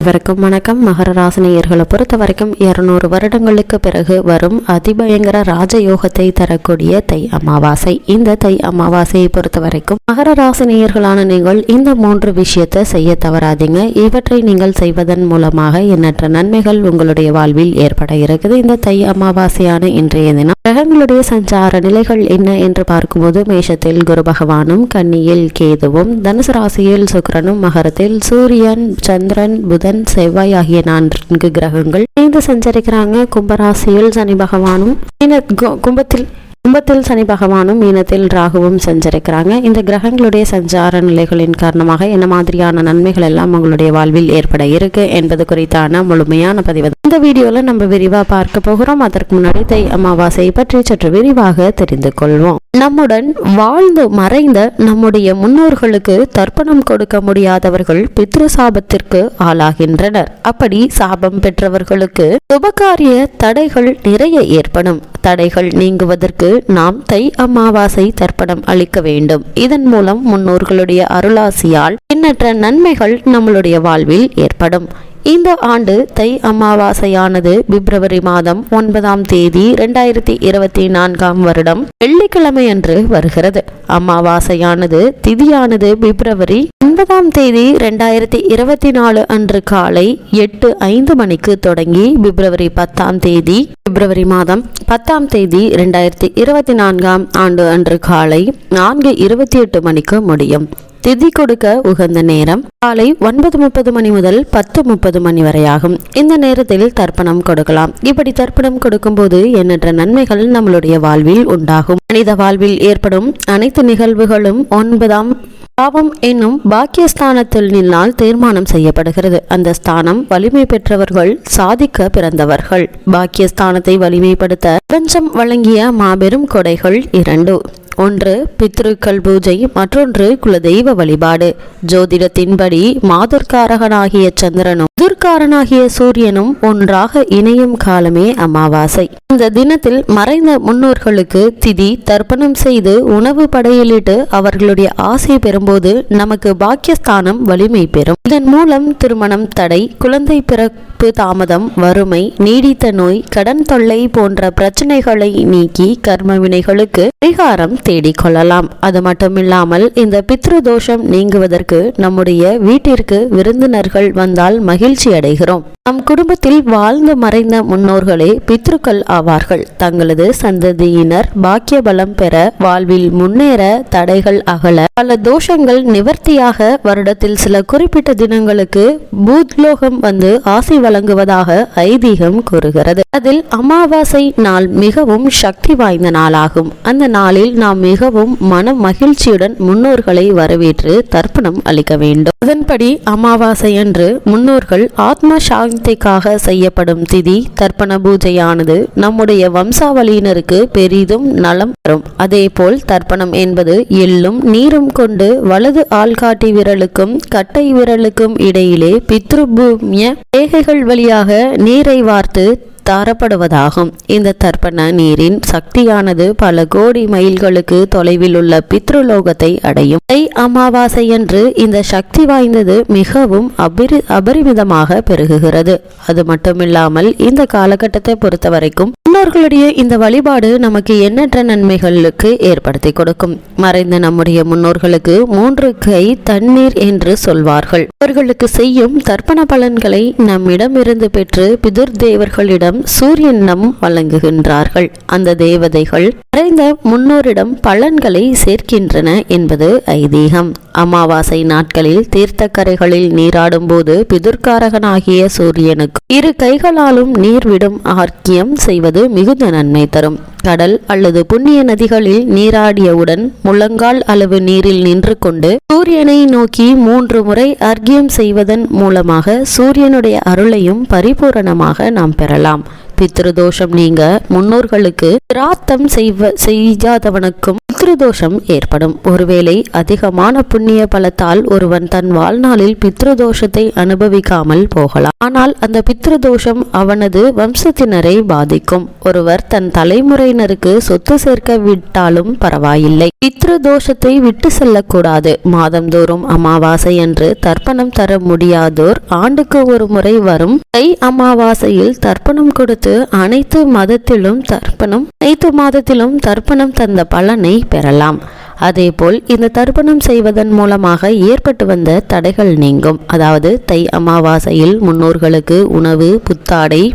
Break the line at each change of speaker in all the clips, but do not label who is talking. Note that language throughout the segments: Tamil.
அனைவருக்கும் வணக்கம். மகர ராசினியர்களை பொறுத்த வரைக்கும் இருநூறு வருடங்களுக்கு பிறகு வரும் அதிபயங்கர ராஜயோகத்தை தரக்கூடிய தை அமாவாசை. இந்த தை அமாவாசையை பொறுத்த வரைக்கும் மகர ராசினியர்களான நீங்கள் இந்த மூன்று விஷயத்தை செய்ய தவறாதீங்க. இவற்றை நீங்கள் செய்வதன் மூலமாக எண்ணற்ற நன்மைகள் உங்களுடைய வாழ்வில் ஏற்பட இருக்குது. இந்த தை அமாவாசையான இன்றைய தினம் கிரகங்களுடைய சஞ்சார நிலைகள் என்ன என்று பார்க்கும்போது மேஷத்தில் குரு பகவானும் கன்னியில் கேதுவும் தனுசு ராசியில் சுக்கிரனும் மகரத்தில் சூரியன் சந்திரன் புதன் செவ்வாய் ஆகிய நான்கு கிரகங்கள் இணைந்து சஞ்சரிக்கிறாங்க. கும்பராசியில் சனி பகவானும் மீன- கு- கும்பத்தில் கும்பத்தில் சனி பகவானும் மீனத்தில் ராகுவும் சஞ்சரிக்கிறாங்க. இந்த கிரகங்களுடைய சஞ்சார நிலைகளின் காரணமாக என்ன மாதிரியான நன்மைகள் எல்லாம் உங்களுடைய வாழ்வில் ஏற்பட இருக்கு என்பது குறித்தான முழுமையான பதிவு இந்த வீடியோவில் நம்ம விரிவா பார்க்க போகிறோம். அதற்கு முன்னாடி தை அமாவாசை பற்றி சற்று விரிவாக தெரிந்து கொள்வோம். நம்முடன் வாழ்ந்து மறைந்த நம்முடைய முன்னோர்களுக்கு தர்ப்பணம் கொடுக்க முடியாதவர்கள் பித்ரு சாபத்திற்கு ஆளாகின்றனர். அப்படி சாபம் பெற்றவர்களுக்கு சுபகாரிய தடைகள் நிறைய ஏற்படும். தடைகள் நீங்குவதற்கு நாம் தை அமாவாசை தர்ப்பணம் அளிக்க வேண்டும். இதன் மூலம் முன்னோர்களுடைய அருளாசியால் எண்ணற்ற நன்மைகள் நம்மளுடைய வாழ்வில் ஏற்படும். இந்த ஆண்டு தை அமாவாசையானது பிப்ரவரி மாதம் ஒன்பதாம் தேதி இரண்டாயிரத்தி இருபத்தி நான்காம் வருடம் வெள்ளிக்கிழமையன்று வருகிறது. அமாவாசையானது திதியானது பிப்ரவரி ஒன்பதாம் தேதி இரண்டாயிரத்தி இருபத்தி நாலு அன்று காலை எட்டு ஐந்து மணிக்கு தொடங்கி பிப்ரவரி பத்தாம் தேதி பிப்ரவரி மாதம் பத்தாம் தேதி இரண்டாயிரத்தி இருபத்தி நான்காம் ஆண்டு அன்று காலை நான்கு இருபத்தி எட்டு மணிக்கு முடியும். திதி கொடுக்க உகந்த நேரம் காலை ஒன்பது முப்பது மணி முதல் பத்து முப்பது மணி வரையாகும். இந்த நேரத்தில் தர்ப்பணம் கொடுக்கலாம். இப்படி தர்ப்பணம் கொடுக்கும்போது எண்ணற்ற நன்மைகள் நம்மளுடைய வாழ்வில் உண்டாகும். மனித வாழ்வில் ஏற்படும் அனைத்து நிகழ்வுகளும் ஒன்பதாம் பாவம் என்னும் பாக்கியஸ்தானத்தில் நின்னால் தீர்மானம் செய்யப்படுகிறது. அந்த ஸ்தானம் வலிமை பெற்றவர்கள் சாதிக்க பிறந்தவர்கள். பாக்கியஸ்தானத்தை வலிமைப்படுத்த பிரபஞ்சம் வழங்கிய மாபெரும் கொடைகள் இரண்டு. ஒன்று பித்ருக்கள் பூஜை மற்றொன்று குலதெய்வ வழிபாடு. ஜோதிடத்தின்படி மாதுர்காரகனாகிய சந்திரனும் துர்காரனாகிய சூரியனும் ஒன்றாக இணையும் காலமே அமாவாசை. இந்த தினத்தில் மறைந்த முன்னோர்களுக்கு திதி தர்ப்பணம் செய்து உணவு படையலிட்டு அவர்களுடைய ஆசை பெறும்போது நமக்கு பாக்கியஸ்தானம் வலிமை பெறும். இதன் மூலம் திருமணம் தடை குழந்தை பிற பிறப்பு தாமதம் வறுமை நீடித்த நோய் கடன் தொல்லை போன்ற பிரச்சனைகளை நீக்கி கர்ம வினைகளுக்கு பரிகாரம் தேடிக்கொள்ளலாம் அது மட்டுமில்லாமல் இந்த பித்ரு தோஷம் நீங்குவதற்கு நம்முடைய வீட்டிற்கு விருந்தினர்கள் வந்தால் மகிழ்ச்சி அடைகிறோம். நம் குடும்பத்தில் வாழ்ந்து மறைந்த முன்னோர்களே பித்ருக்கள் ஆவார்கள். தங்களது சந்ததியினர் பாக்கிய பலம் பெற வாழ்வில் முன்னேற தடைகள் அகல பல தோஷங்கள் நிவர்த்தியாக வருடத்தில் சில குறிப்பிட்ட தினங்களுக்கு பூத்லோகம் வந்து ஆசை வழங்குவதாக ஐதீகம் கூறுகிறது. அதில் அமாவாசை நாள் மிகவும் சக்தி வாய்ந்த நாளாகும். அந்த நாளில் நாம் மிகவும் மன மகிழ்ச்சியுடன் முன்னோர்களை வரவேற்று தர்ப்பணம் அளிக்க வேண்டும். அதன்படி அமாவாசை அன்று முன்னோர்கள் ஆத்ம சாந்திக்காக செய்யப்படும் திதி தர்ப்பண பூஜையானது நம்முடைய வம்சாவளியினருக்கு பெரிதும் நலம் தரும். அதேபோல் தர்ப்பணம் என்பது எள்ளும் நீரும் கொண்டு வலது ஆள்காட்டி விரலுக்கும் கட்டை விரலுக்கும் இடையிலே பித்ருபூமிய ரேகைகள் வழியாக நீரை வார்த்து தாரப்படுவதாகும். இந்த தர்ப்பண நீரின் சக்தியானது பல கோடி மைல்களுக்கு தொலைவில் உள்ள பித்ருலோகத்தை அடையும். தை அமாவாசையன்று இந்த சக்தி வாய்ந்தது மிகவும் அபிரி அபரிமிதமாக பெருகுகிறது. அது மட்டுமில்லாமல் இந்த காலகட்டத்தை பொறுத்த வரைக்கும் முன்னோர்களுடைய இந்த வழிபாடு நமக்கு எண்ணற்ற நன்மைகளுக்கு ஏற்படுத்தி கொடுக்கும். மறைந்த நம்முடைய முன்னோர்களுக்கு மூன்று கை தண்ணீர் என்று சொல்வார்கள். அவர்களுக்கு செய்யும் தர்ப்பண பலன்களை நம்மிடமிருந்து பெற்று பிதுர் தேவர்களிடம் சூரியனிடம் வழங்குகின்றார்கள். அந்த தேவதைகள் மறைந்த முன்னோரிடம் பலன்களை சேர்க்கின்றன என்பது ஐதீகம். அமாவாசை நாட்களில் தீர்த்தக்கரைகளில் நீராடும் போது பிதுர்காரகனாகிய சூரியனுக்கு இரு கைகளாலும் நீர் விடும் ஆர்க்கியம் செய்வது மிகுந்த நன்மை தரும். கடல் அல்லது புண்ணிய நதிகளில் நீராடியவுடன் முழங்கால் அளவு நீரில் நின்று கொண்டு சூரியனை நோக்கி மூன்று முறை அர்க்கியம் செய்வதன் மூலமாக சூரியனுடைய அருளையும் பரிபூரணமாக நாம் பெறலாம். பித்ருதோஷம் நீங்க. முன்னோர்களுக்கு பிராத்தம் செய்வ செய்யாதவனுக்கும் பித்ருதோஷம் ஏற்படும். ஒருவேளை அதிகமான புண்ணிய பலத்தால் ஒருவன் தன் வாழ்நாளில் பித்ருதோஷத்தை அனுபவிக்காமல் போகலாம். ஆனால் அந்த பித்ருதோஷம் அவனது வம்சத்தினரை பாதிக்கும். ஒருவர் தன் தலைமுறையினருக்கு சொத்து சேர்க்க விட்டாலும் பரவாயில்லை. பித்ருதோஷத்தை விட்டு செல்லக்கூடாது. மாதந்தோறும் அமாவாசை என்று தர்ப்பணம் தர முடியாதோர் ஆண்டுக்கு ஒரு முறை வரும். தை அமாவாசையில் தர்ப்பணம் கொடுத்து அனைத்து மதத்திலும் தர்ப்பணம் அனைத்து மாதத்திலும் தர்ப்பணம் தந்த பலனை பெறலாம். அதேபோல் இந்த தர்ப்பணம் செய்வதன் மூலமாக ஏற்பட்டு வந்த தடைகள் நீங்கும். அதாவது தை அமாவாசையில் முன்னோர்களுக்கு உணவு புத்தாடை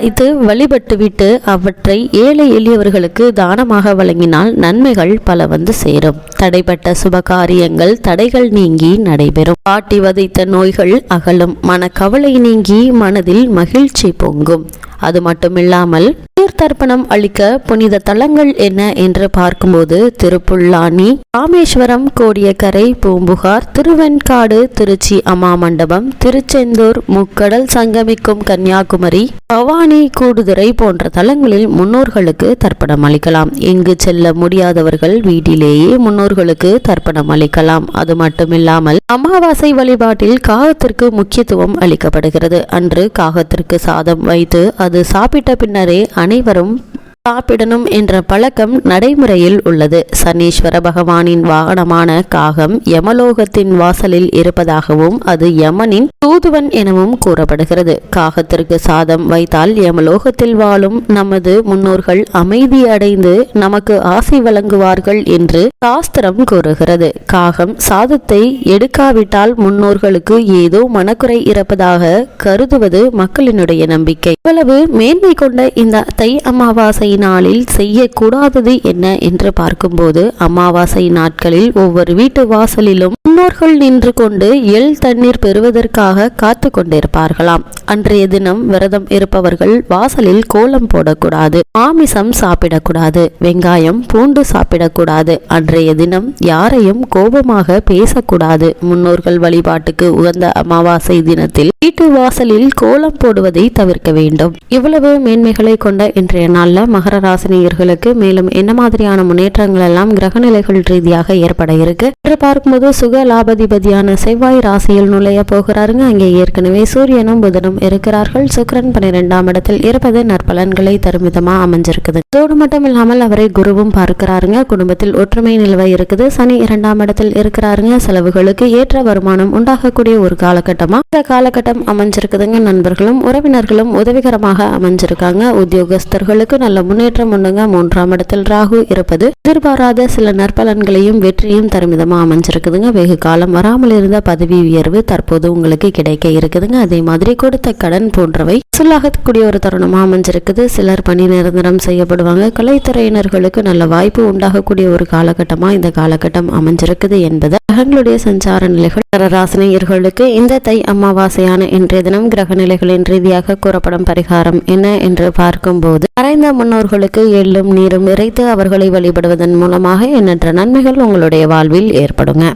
இது வழிபட்டுவிட்டு அவற்றை ஏழை எளியவர்களுக்கு தானமாக வழங்கினால் நன்மைகள் பல வந்து சேரும். தடைப்பட்ட சுபகாரியங்கள் தடைகள் நீங்கி நடைபெறும். பாட்டி வதைத்த நோய்கள் அகலும். மனக்கவலை நீங்கி மனதில் மகிழ்ச்சி பொங்கும். அது மட்டுமில்லாமல் தர்ப்பணம் அளிக்க புனித தலங்கள் என்ன என்று பார்க்கும்போது திருப்புல்லானி ராமேஸ்வரம் கோடியக்கரை பூம்புகார் திருவெண்காடு திருச்சி அம்மாமண்டபம் திருச்செந்தூர் முக்கடல் சங்கமிக்கும் கன்னியாகுமரி பவானி கூடுதுறை போன்ற தலங்களில் முன்னோர்களுக்கு தர்ப்பணம் அளிக்கலாம். இங்கு செல்ல முடியாதவர்கள் வீட்டிலேயே முன்னோர்களுக்கு தர்ப்பணம் அளிக்கலாம். அது மட்டுமில்லாமல் அமாவாசை வழிபாட்டில் காகத்திற்கு முக்கியத்துவம் அளிக்கப்படுகிறது. அன்று காகத்திற்கு சாதம் வைத்து அது சாப்பிட்ட பின்னரே அனைவரும் சாப்பிடணும் என்ற பழக்கம் நடைமுறையில் உள்ளது. சனீஸ்வர பகவானின் வாகனமான காகம் யமலோகத்தின் வாசலில் இருப்பதாகவும் அது யமனின் தூதுவன் எனவும் கூறப்படுகிறது. காகத்திற்கு சாதம் வைத்தால் யமலோகத்தில் வாழும் நமது முன்னோர்கள் அமைதி அடைந்து நமக்கு ஆசை வழங்குவார்கள் என்று சாஸ்திரம் கூறுகிறது. காகம் சாதத்தை எடுக்காவிட்டால் முன்னோர்களுக்கு ஏதோ மனக்குறை இருப்பதாக கருதுவது மக்களினுடைய நம்பிக்கை. இவ்வளவு மேன்மை கொண்ட இந்த தை அமாவாசை நாளில் செய்யக்கூடாதது என்ன? என்று பார்க்கும்போது அமாவாசை நாட்களில் ஒவ்வொரு வீட்டு வாசலிலும் முன்னோர்கள் நின்று கொண்டு எள் தண்ணீர் பெறுவதற்காக காத்து கொண்டிருப்பார்களாம். அன்றைய தினம் விரதம் இருப்பவர்கள் வாசலில் கோலம் போடக்கூடாது மாமிசம் சாப்பிடக்கூடாது வெங்காயம் பூண்டு சாப்பிடக்கூடாது. அன்றைய தினம் யாரையும் கோபமாக பேசக்கூடாது. முன்னோர்கள் வழிபாட்டுக்கு உகந்த அமாவாசை தினத்தில் வீட்டு வாசலில் கோலம் போடுவதை தவிர்க்க வேண்டும். இவ்வளவு மேன்மைகளை கொண்ட இன்றைய நாளில் மகர ராசினியர்களுக்கு மேலும் என்ன மாதிரியான முன்னேற்றங்கள் எல்லாம் கிரகநிலைகள் ரீதியாக ஏற்பட இருக்கு? என்று பார்க்கும்போது சுக லாபதிபதியான செவ்வாய் ராசியில் நுழைய போகிறாருங்க. அங்கே ஏற்கனவே சூரியனும் புதனும் இருக்கிறார்கள். சுக்கரன் பன்னிரெண்டாம் இடத்தில் இருப்பது நற்பலன்களை தரும் விதமா அமைஞ்சிருக்குது. தோடு மட்டும் இல்லாமல் அவரை குருவும் பார்க்கிறாருங்க. குடும்பத்தில் ஒற்றுமை நிலவ இருக்குது. சனி இரண்டாம் இடத்தில் இருக்கிறாருங்க. செலவுகளுக்கு ஏற்ற வருமானம் உண்டாகக்கூடிய ஒரு காலகட்டமா? இந்த காலகட்டம் அமைஞ்சிருக்குதுங்க. நண்பர்களும் உறவினர்களும் உதவிகரமாக அமைஞ்சிருக்காங்க. உத்தியோகஸ்தர்களுக்கு நல்ல முன்னேற்றம் உண்டுங்க. மூன்றாம் இடத்தில் ராகு இருப்பது எதிர்பாராத சில நற்பலன்களையும் வெற்றியும் தரும் விதமா அமைஞ்சிருக்குதுங்க. வெகு காலம் வராமல் இருந்த பதவி உயர்வு தற்போது உங்களுக்கு கிடைக்க இருக்குதுங்க. அதே மாதிரி கொடுத்த கடன் போன்றவை சொல்லாகக்கூடிய ஒரு தருணமா அமைஞ்சிருக்குது. சிலர் பணி நிரந்தரம் செய்யப்படுவாங்க. கலைத்துறையினர்களுக்கு நல்ல வாய்ப்பு உண்டாகக்கூடிய ஒரு காலகட்டமா இந்த காலகட்டம் அமைஞ்சிருக்குது என்பது கிரகங்களுடைய சஞ்சார நிலைகள். ராசினியர்களுக்கு இந்த தை அமாவாசையான இன்றைய தினம் கிரக நிலைகளின் ரீதியாக கூறப்படும் பரிகாரம் என்ன என்று பார்க்கும்போது மறைந்த முன்னோர்களுக்கு எள்ளும் நீரும் இறைத்து அவர்களை வழிபடுவதன் மூலமாக எண்ணற்ற நன்மைகள் உங்களுடைய வாழ்வில் ஏற்படுங்க.